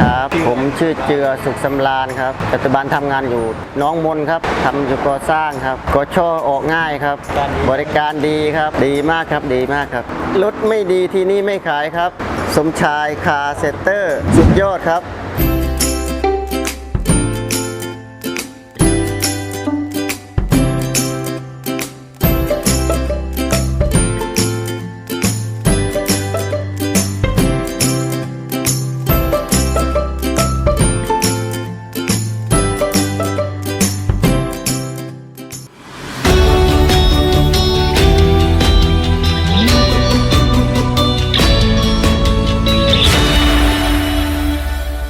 ครับ ผมชื่อเจือสุขสำราญครับ ปัจจุบันทำงานอยู่น้องมนครับทำอยู่ก่อสร้างครับก่อช่อออกง่ายครับ บริการดีครับ ดีมากครับ ดีมากครับ รถไม่ดีที่นี่ไม่ขายครับ สมชายคาเซเตอร์ สุดยอดครับ